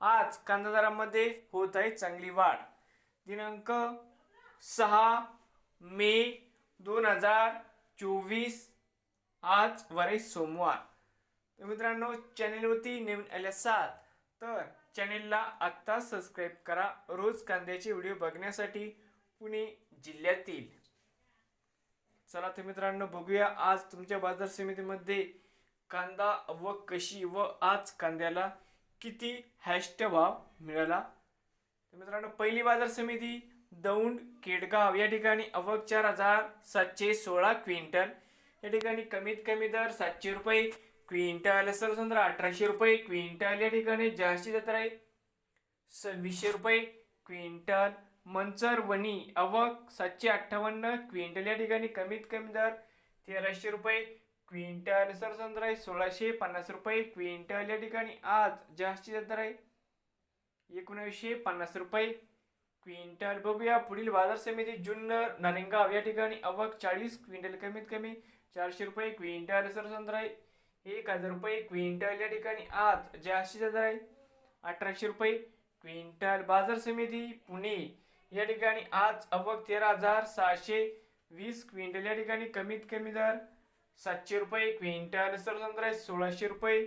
आज कांदा दरामध्ये होत आहे चांगली वाढ. दिनांक सहा मे दोन हजार चोवीस आज वारे सोमवार. तर मित्रांनो चॅनेलवरती नवीन आले असाल तर चॅनेलला आत्ता सबस्क्राईब करा. रोज कांद्याचे व्हिडिओ बघण्यासाठी पुणे जिल्ह्यातील. चला तर मित्रांनो बघूया आज तुमच्या बाजार समितीमध्ये कांदा व कशी व आज कांद्याला किती हॅस्ट भाव मिळाला? तर मित्रांनो पहिली बाजार समिती दौंड केडगाव या ठिकाणी अवक चार हजार सातशे सोळा क्विंटल. या ठिकाणी कमीत कमी दर सातशे रुपये क्विंटल सर्वसाधारण अठराशे रुपये क्विंटल. या ठिकाणी जास्तीत जास्त आहे सव्वीसशे रुपये क्विंटल. मंचर वणी अवक सातशे अठ्ठावन्न क्विंटल. या ठिकाणी कमीत कमी दर तेराशे रुपये क्विंटल सरसंद्र आहे सोळाशे पन्नास रुपये. क्विंटल या ठिकाणी आज जास्तीत जास्त दर आहे एकोणीसशे पन्नास रुपये. क्विंटल बघूया पुढील बाजार समिती जुन्नर नारेंगाव या ठिकाणी अवक चाळीस क्विंटल कमीत कमी चारशे रुपये. क्विंटल सरसंद्र आहे एक हजार रुपये. क्विंटल या ठिकाणी आज जास्तीत जास्त आहे अठराशे रुपये. क्विंटल बाजार समिती पुणे या ठिकाणी आज अवक तेरा हजार सहाशे वीस. क्विंटल या ठिकाणी कमीत कमी दर सातशे रुपये क्विंटल सर्वसाधारण आहे सोळाशे रुपये.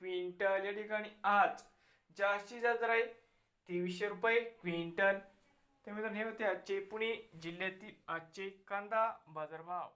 क्विंटल या ठिकाणी आज जास्तीत जास्त दर आहे तेवीसशे रुपये क्विंटल. तर मित्रांनो हे होते आजचे पुणे जिल्ह्यातील आजचे कांदा बाजारभाव.